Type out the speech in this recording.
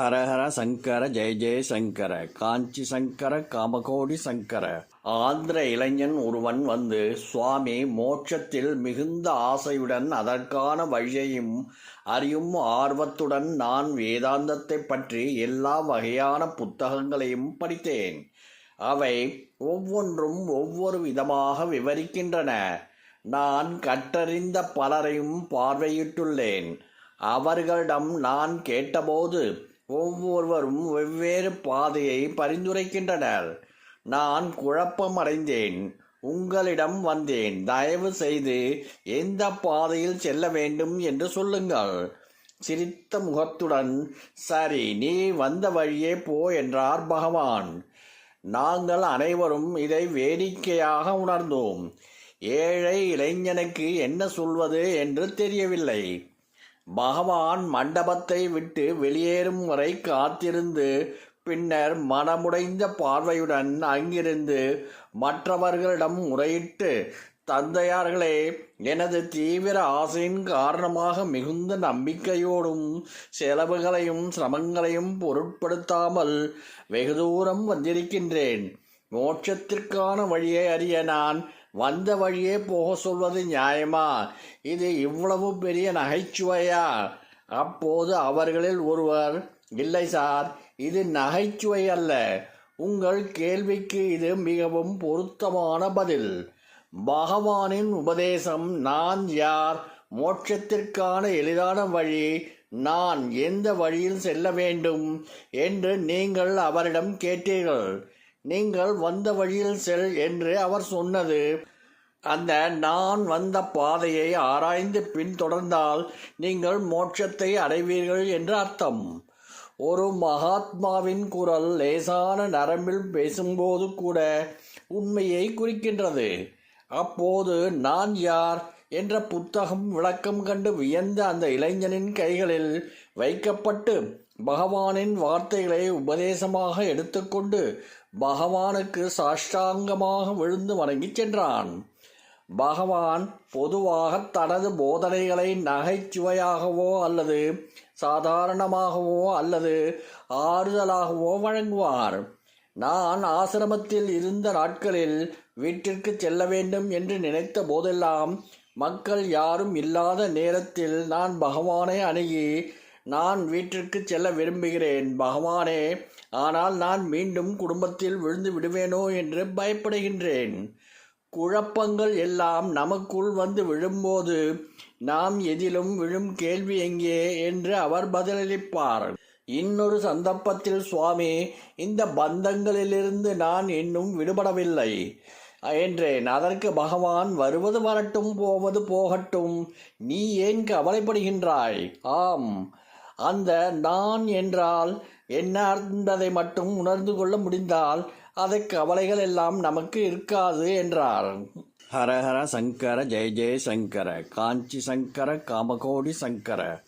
ஹரஹர சங்கர ஜெய ஜெய சங்கர காஞ்சி சங்கர காமகோடி சங்கர. ஆந்திர இளைஞன் ஒருவன் வந்து சுவாமி மோட்சத்தில் மிகுந்த ஆசையுடன் அதற்கான வழியையும் அறியும் ஆர்வத்துடன் நான் வேதாந்தத்தைப் பற்றி எல்லா வகையான புத்தகங்களையும் படித்தேன். அவை ஒவ்வொன்றும் ஒவ்வொரு விதமாக விவரிக்கின்றன. நான் கற்றறிந்த பலரையும் பார்வையிட்டுள்ளேன். அவர்களிடம் நான் கேட்டபோது ஒவ்வொருவரும் வெவ்வேறு பாதையை பரிந்துரைக்கின்றனர். நான் குழப்பமடைந்தேன். உங்களிடம் வந்தேன். தயவு செய்து எந்த பாதையில் செல்ல வேண்டும் என்று சொல்லுங்கள். சிரித்த முகத்துடன் சரி நீ வந்த வழியே போ என்றார் பகவான். நாங்கள் அனைவரும் இதை வேடிக்கையாக உணர்ந்தோம். ஏழை இளைஞனுக்கு என்ன சொல்வது என்று தெரியவில்லை. பகவான் மண்டபத்தை விட்டு வெளியேறும் வரை காத்திருந்து பின்னர் மனமுடைந்த பார்வையுடன் அங்கிருந்து மற்றவர்களிடம் முறையிட்டு தந்தையார்களே எனது தீவிர ஆசையின் காரணமாக மிகுந்த நம்பிக்கையோடும் செலவுகளையும் சிரமங்களையும் பொருட்படுத்தாமல் வெகு தூரம் வந்திருக்கின்றேன். மோட்சத்திற்கான வழியை அறிய நான் வந்த வழியே போக சொல்வது நியாயமா? இது இவ்வளவு பெரிய நகைச்சுவையா? அப்போது அவர்களில் ஒருவர் இல்லை சார் இது நகைச்சுவை அல்ல. உங்கள் கேள்விக்கு இது மிகவும் பொருத்தமான பதில். பகவானின் உபதேசம் நான் யார் மோட்சத்திற்கான எளிதான வழி நான் எந்த வழியில் செல்ல வேண்டும்? என்று நீங்கள் அவரிடம் கேட்டீர்கள். நீங்கள் வந்த வழியில் செல் என்று அவர் சொன்னது. அந்த நான் வந்த பாதையை ஆராய்ந்து பின்தொடர்ந்தால் நீங்கள் மோட்சத்தை அடைவீர்கள் என்று அர்த்தம். ஒரு மகாத்மாவின் குரல் லேசான நரம்பில் பேசும்போது கூட உண்மையை குறிக்கின்றது. அப்போது நான் யார்? என்ற புத்தகம் விளக்கம் கண்டு வியந்த அந்த இளைஞனின் கைகளில் வைக்கப்பட்டு பகவானின் வார்த்தைகளை உபதேசமாக எடுத்துக்கொண்டு பகவானுக்கு சாஷ்டாங்கமாக விழுந்து வணங்கிச் சென்றான். பகவான் பொதுவாக தனது போதனைகளை நகைச்சுவையாகவோ அல்லது சாதாரணமாகவோ அல்லது ஆறுதலாகவோ வழங்குவார். நான் ஆசிரமத்தில் இருந்த நாட்களில் வீட்டிற்கு செல்ல வேண்டும் என்று நினைத்த போதெல்லாம் மக்கள் யாரும் இல்லாத நேரத்தில் நான் பகவானை அணுகி நான் வீட்டிற்கு செல்ல விரும்புகிறேன். பகவானே ஆனால் நான் மீண்டும் குடும்பத்தில் விழுந்து விடுவேனோ என்று பயப்படுகின்றேன். குழப்பங்கள் எல்லாம் நமக்குள் வந்து விழும்போது நாம் எதிலும் விழும் கேள்வி எங்கே என்று அவர் பதிலளிப்பார். இன்னொரு சந்தர்ப்பத்தில் சுவாமி இந்த பந்தங்களிலிருந்து நான் இன்னும் விடுபடவில்லை. என்றேன் அதற்கு பகவான் வருவது வரட்டும் போவது போகட்டும். நீ ஏன் கவலைப்படுகின்றாய்? ஆம். அந்த நான் என்றால் என்ன என்பதை மட்டும் உணர்ந்து கொள்ள முடிந்தால் அதை கவலைகள் எல்லாம் நமக்கு இருக்காது என்றார். ஹரஹர சங்கர ஜெய ஜெய சங்கர காஞ்சி சங்கர காமகோடி சங்கர.